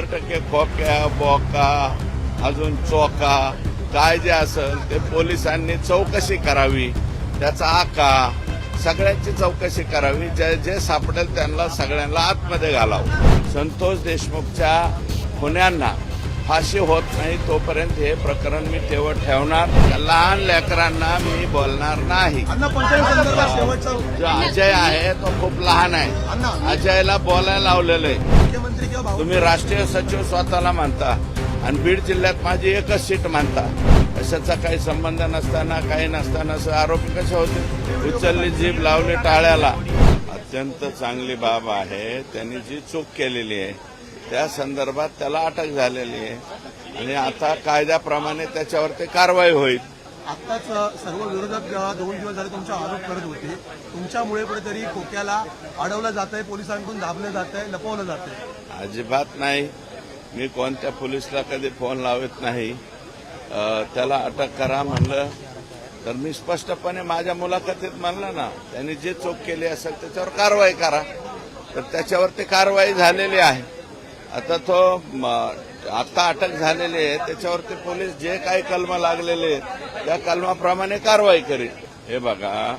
शंभर टक्के खोक्या बोका अजून चोका काय जे असेल ते पोलिसांनी चौकशी करावी. त्याचा आका सगळ्यांची चौकशी करावी. जे जे सापडेल त्यांना सगळ्यांना आतमध्ये घालावं. संतोष देशमुखच्या खुन्यांना फाशी होत नाही तोपर्यंत हे प्रकरण मी तेवढ ठेवणार. लहान लेकरांना मी बोलणार नाही. जो अजय आहे तो खूप लहान आहे. अजयला बोलायला लावलेलं आहे. तुम्ही राष्ट्रीय सचिव स्वतःला मानता आणि बीड जिल्ह्यात माझी एकच सीट मानता कशाचा काही संबंध नसताना काही नसताना असं आरोपी कसे होते उचलली जीभ लावली टाळ्याला. अत्यंत चांगली बाब आहे. त्यांनी जी चूक केलेली आहे त्या संदर्भात त्याला अटक झालेली आहे. आणि आता कायद्याप्रमाणे त्याच्यावरती कारवाई होईल. आत्ताच सर्व विरोधक दोन दिवस झाले तुमचा आरोप करत होते तुमच्यामुळे कुठेतरी खोक्याला अडवलं जात आहे पोलिसांकडून दाबलं जात आहे लपवलं जात आहे अजिबात नाही. मी कोणत्या पोलिसला कधी फोन लावत नाही. त्याला अटक करा म्हणलं. तर मी स्पष्टपणे माझ्या मुलाखतीत म्हणलं ना त्यांनी जे चूक केली असेल त्याच्यावर कारवाई करा. तर त्याच्यावर ते कारवाई झालेली आहे. आता तो आता अटक झालेली आहे त्याच्यावरती पोलीस जे काही कलम लागलेले आहेत त्या कलमाप्रमाणे कारवाई करेल. हे बघा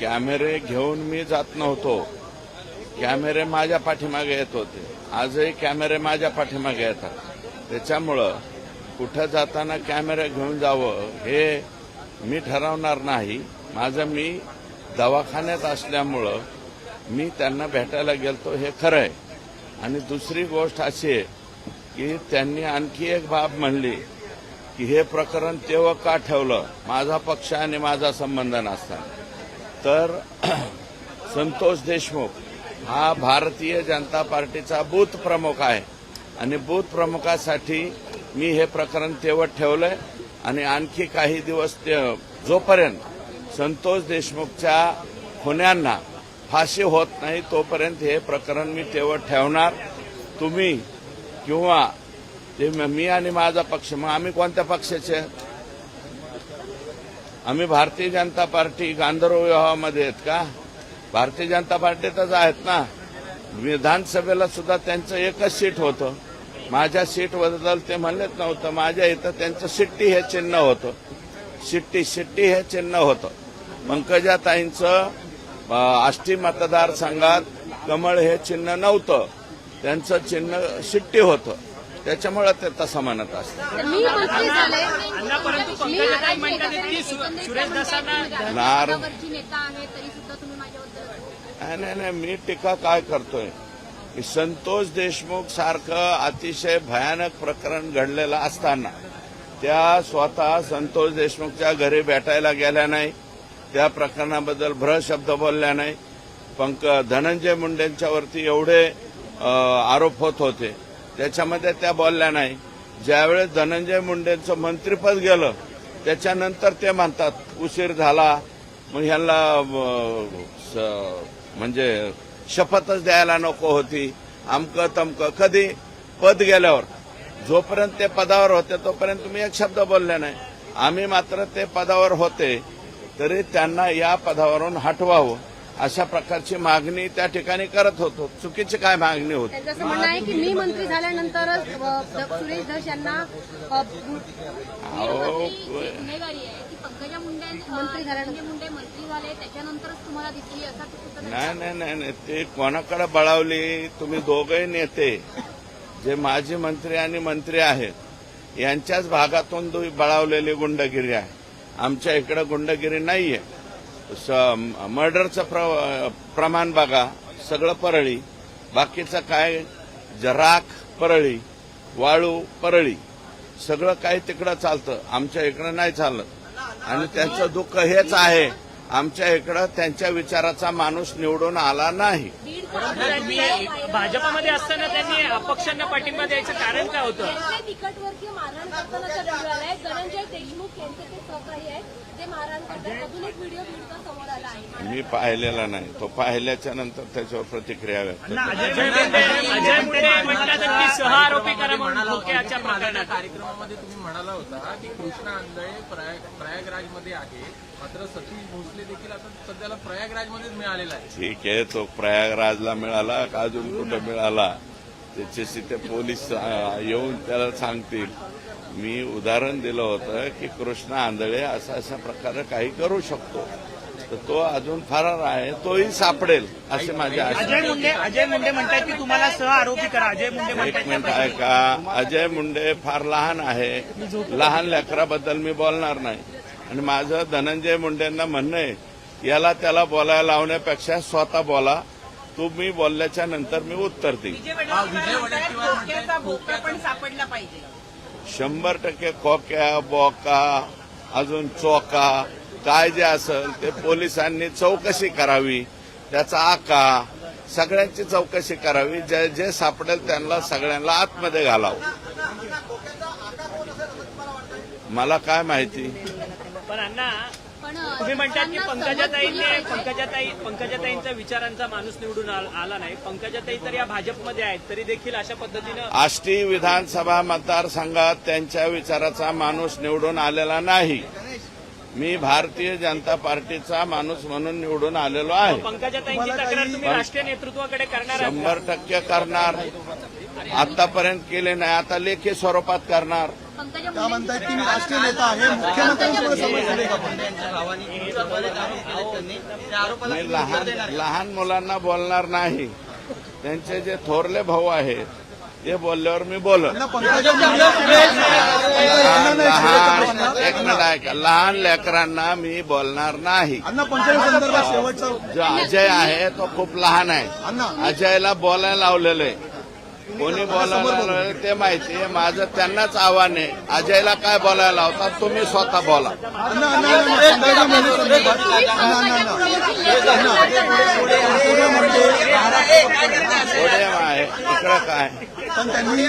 कॅमेरे घेऊन मी जात नव्हतो. कॅमेरे माझ्या पाठीमागे येत होते. आजही कॅमेरे माझ्या पाठीमागे येतात. त्याच्यामुळं कुठं जाताना कॅमेरे घेऊन जावं हे मी ठरवणार नाही. माझं मी दवाखान्यात असल्यामुळं मी त्यांना भेटायला गेलतो हे खरं आहे. आणि दुसरी गोष्ट अशी आहे की त्यांनी आणखी एक बाब म्हणली की हे प्रकरण तेव्हा का ठेवलं? माझा पक्ष आणि माझा संबंध नसताना. तर संतोष देशमुख हा भारतीय जनता पार्टीचा बूथ प्रमुख आहे. आणि बूथ प्रमुखासाठी मी हे प्रकरण तेवढ ठेवलंय. आणि आणखी काही दिवस ते जोपर्यंत संतोष देशमुखच्या खुन्यांना फाशी होत नाही तोपर्यंत हे प्रकरण मी तेवढ ठेवणार. तुम्ही किंवा ते मी आणि माझा पक्ष मग आम्ही कोणत्या पक्षाचे? आम्ही भारतीय जनता पार्टी गांधर्व विवाहामध्ये आहेत का? भारतीय जनता पार्टीतच आहेत ना? विधानसभेला सुद्धा त्यांचं एकच सीट होतं. माझ्या सीट बदल ते म्हणलेच नव्हतं. माझ्या इथं त्यांचं शिट्टी हे चिन्ह होतं. शिट्टी शिट्टी हे चिन्ह होतं. पंकजाताईंचं आष्टी मतदारसंघात कमळ हे चिन्ह नव्हतं. त्यांचं चिन्ह शिट्टी होतं. त्याच्यामुळे ते तसं म्हणत असतं मी मंत्री झाले. अण्णा परंतु पंकजाताई म्हणतात की सु- सुरेश दसांना नार- पदावरची नेता आहे तरी सुद्धा तुम्ही माझ्याबद्दल नाही नाही नाही मी टीका काय करतोय? की संतोष देशमुख सारखं अतिशय भयानक प्रकरण घडलेलं असताना त्या स्वतः संतोष देशमुखच्या घरी भेटायला गेल्या नाही. त्या प्रकरणाबद्दल भ्र शब्द बोलल्या नाही. पंक धनंजय मुंडेंच्यावरती एवढे आरोप होत होते. त्याच्यामध्ये त्या बोलल्या नाही. ज्यावेळेस धनंजय मुंडेंचं मंत्रिपद गेलं त्याच्यानंतर ते म्हणतात उशीर झाला. मग ह्यांना स- म्हणजे शपथच द्यायला नको होती. आमकं तमकं. कधी? पद गेल्यावर. जोपर्यंत ते पदावर होते तोपर्यंत तुम्ही एक शब्द बोलले नाही. आम्ही मात्र ते पदावर होते. तरी त्यांना या पदावरून हटवावं अशा प्रकारची मागणी त्या ठिकाणी करत होतो. चुकीची काय मागणी होती? त्यांचं म्हणणं आहे की मी मंत्री सुरेश धस यांना अ, अहो, गुन्हेगारी आहे. की पंकजा मुंडे मंत्री झाल्यानंतर. मुंडे मंत्री झाले त्याच्यानंतरच तुम्हाला दिसली असा सुद्धा नाही नाही नाही नाही. ते कोणाकडे बळावली? तुम्ही दोघही नेते. जे माजी मंत्री आणि मंत्री आहेत यांच्याच भागातून बळावलेली गुंडगिरी आहे. आमच्या इकडे गुंडगिरी नाहीये. स- मर्डरचं प्र, प्रमाण बघा सगळं परळी. बाकीचं काय जराख परळी वाळू परळी. सगळं काही तिकडं चालतं. आमच्या इकडं नाही चालत. आणि त्यांचं दुःख हेच आहे. आमच्या इकडं त्यांच्या विचाराचा माणूस निवडून आला नाही. भाजपमध्ये असताना त्यांनी अपक्षांना पाठिंबा द्यायचं कारण काय होतं? तिकटवरती मारहाण करतानाचा व्हिडिओ आलाय धनंजय देशमुख यांचे ते सहकारी आहेत. ते मारहाण करतात. अजून एक व्हिडिओ समोर आला आहे. मी पाहिलेला नाही. तो पाहिल्याच्या नंतर त्याच्यावर प्रतिक्रिया व्यक्त अण्णा, करतो. अजय मुंडे अजय मुंडे म्हणतात की सह आरोपी करा म्हणून खोक्याच्या प्रकरणात. कार्यक्रमामध्ये तुम्ही म्हणाला होता की कृष्णा आंधळे प्रयाग प्रयागराजमध्ये आहे. मात्र सतीश भोसले देखील आता सध्याला प्रयागराजमध्येच मिळालेला आहे. ठीक आहे तो प्रयागराजला मिळाला का अजून कुठं मिळाला? त्याच्याशी ते पोलीस येऊन त्याला सांगतील. मी उदाहरण दिलं होतं की कृष्ण आंधळे असा अशा प्रकारे काही करू शकतो. तर तो अजून फरार आहे तोही सापडेल असे माझे आशा. अजय मुंडे अजय मुंडे म्हणतात की तुम्हाला सह आरोपी करा. अजय मुंडे एक म्हणतात मिनिट ऐका. अजय मुंडे फार लहान आहे. लहान लेकराबद्दल मी बोलणार नाही. आणि माझं धनंजय मुंडेंना म्हणणं आहे याला त्याला बोलायला लावण्यापेक्षा स्वतः बोला. तुम्ही बोलल्याच्या नंतर मी उत्तर देईन. पण सापडला पाहिजे. शंभर टक्के खोक्या बोका अजून चोका काय जे असेल ते पोलिसांनी चौकशी करावी त्याचा आका सगळ्यांची चौकशी करावी जे जे सापडेल त्यांना सगळ्यांना आतमध्ये घालावं. मला काय माहिती? पण अण्णा तुम्ही म्हणतात की पंकजाताईंनी. पंकजाताई पंकजाताईंचा विचारांचा माणूस निवडून आल- आला नाही. पंकजाताई तर या भाजपमध्ये आहेत तरी देखील अशा पद्धतीनं आष्टी विधानसभा मतदारसंघात त्यांच्या विचाराचा माणूस निवडून आलेला नाही. मी भारतीय जनता पार्टीचा माणूस म्हणून निवडून आलेलो आहे. पंकजाताईंची तक्रार तुम्ही राष्ट्रीय नेतृत्वाकडे करणार आहात शंभर टक्के करणार. आतापर्यंत केले नाही आता लेखी स्वरूपात करणार. पंकजा का म्हणतायत की मी राष्ट्रीय नेता आहे? मुख्यमंत्र्यांसोबत समजले का पण मी लहान लहान मुलांना बोलणार नाही. त्यांचे जे थोरले भाऊ आहेत ते बोलल्यावर मी बोलत लहान लहान एक मिनिट ऐका. लहान लेकरांना मी बोलणार नाही. जो अजय आहे तो खूप लहान आहे. अजयला बोलायला लावलेलं आहे. कोणी बोलायला ते माहिती आहे. माझं त्यांनाच आव्हान आहे. अजयला काय बोलायला लावतात तुम्ही स्वतः बोला. आहे इकडं काय? पण त्यांनी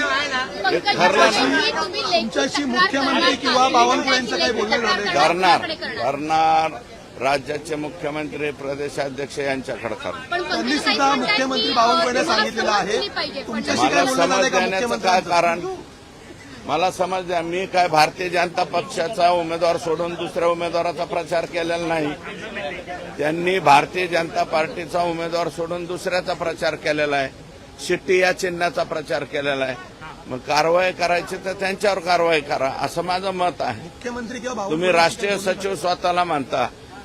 ठरलं ना. तुमच्याशी मुख्यमंत्री किंवा बावनकुळे यांचं काही बोलणं झालंय का? करणार करणार राज्याचे मुख्यमंत्री प्रदेशाध्यक्ष यांच्याकडे त्यांनी सुद्धा मुख्यमंत्री बावनकुळे सांगितलेलं आहे. मला बोलणं समज का देण्याचं काय मुख्यमंत्र्यांचं कारण? मला समज द्या मी काय भारतीय जनता पक्षाचा उमेदवार सोडून दुसऱ्या उमेदवाराचा प्रचार केलेला नाही. त्यांनी भारतीय जनता पार्टीचा उमेदवार सोडून दुसऱ्याचा प्रचार केलेला आहे. शिट्टी या चिन्हाचा प्रचार केलेला आहे. मग कारवाई करायची तर त्यांच्यावर कारवाई करा असं माझं मत आहे. मुख्यमंत्री किंवा बावनकुळे तुम्ही राष्ट्रीय सचिव स्वतःला मानता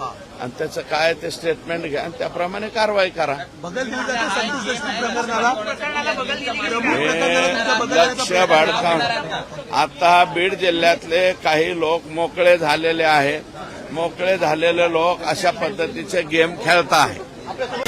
आणि त्याचं काय ते स्टेटमेंट घ्या आणि त्याप्रमाणे कारवाई करा. लक्ष भाडकाम आता बीड जिल्ह्यातले काही लोक मोकळे झालेले आहेत. मोकळे झालेले लोक अशा पद्धतीचे गेम खेळत आहेत